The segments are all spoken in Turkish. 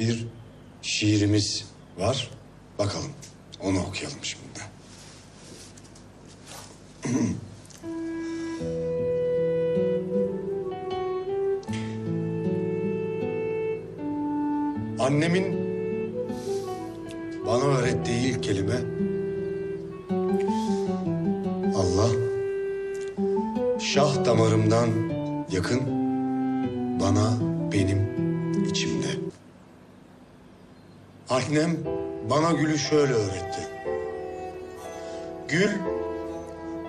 bir şiirimiz var. Bakalım onu okuyalım şimdi. Annemin bana öğrettiği ilk kelime Allah şah damarımdan yakın bana benim Annem bana gülü şöyle öğretti. Gül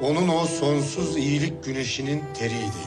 onun o sonsuz iyilik güneşinin teriydi.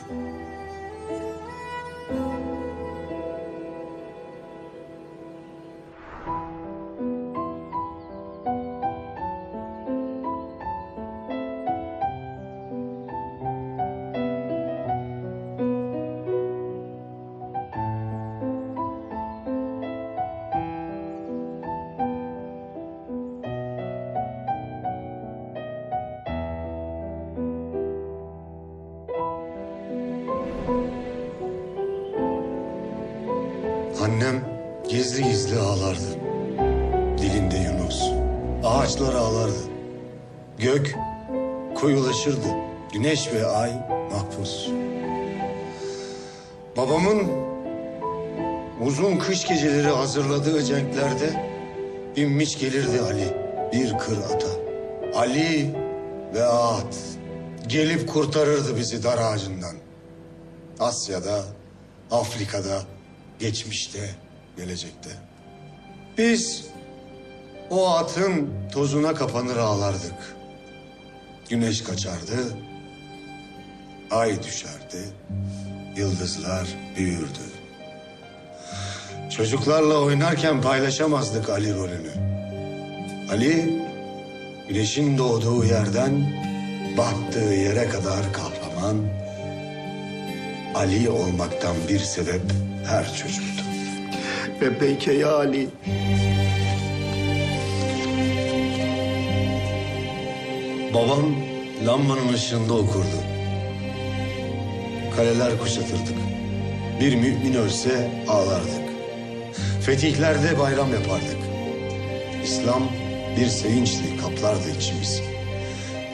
Annem gizli gizli ağlardı. Dilinde Yunus. Ağaçlar ağlardı. Gök koyulaşırdı. Güneş ve ay mahpus. Babamın uzun kış geceleri hazırladığı cenklerde inmiş gelirdi Ali bir kır ata. Ali ve at gelip kurtarırdı bizi dar ağacından. Asya'da, Afrika'da, geçmişte, gelecekte. Biz o atın tozuna kapanır ağlardık. Güneş kaçardı, ay düşerdi, yıldızlar büyürdü. Çocuklarla oynarken paylaşamazdık Ali rolünü. Ali, güneşin doğduğu yerden battığı yere kadar kahraman, Ali olmaktan bir sebep her çocuktu. Ve peki ya Ali? Babam lambanın ışığında okurdu. Kaleler kuşatırdık. Bir mümin ölse ağlardık. Fetihlerde bayram yapardık. İslam bir sevinçle kaplardı içimiz.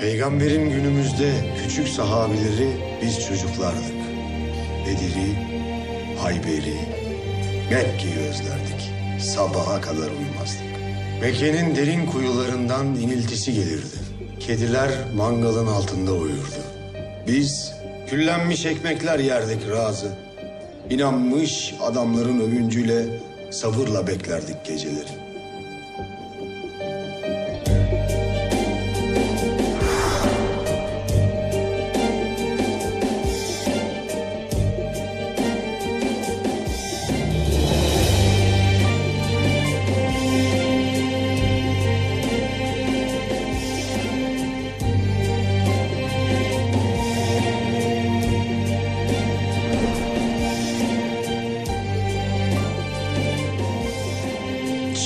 Peygamberin günümüzde küçük sahabileri biz çocuklardık. Bedir'i, Hayber'i, Mekke'yi özlerdik. Sabaha kadar uyumazdık. Mekke'nin derin kuyularından iniltisi gelirdi. Kediler mangalın altında uyurdu. Biz küllenmiş ekmekler yerdik razı. İnanmış adamların övüncüyle sabırla beklerdik geceleri.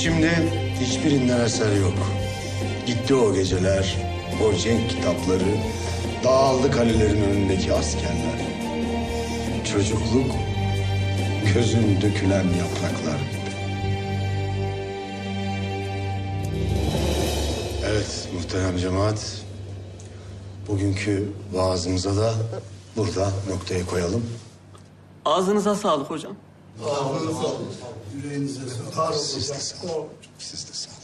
Şimdi hiçbirinden eser yok. Gitti o geceler, o cenk kitapları, dağıldı kalelerin önündeki askerler. Çocukluk gözün dökülen yapraklar gibi. Evet muhterem cemaat, bugünkü vaazımıza da burada noktayı koyalım. Ağzınıza sağlık hocam. Siz de sağ olun. Siz de sağ olun.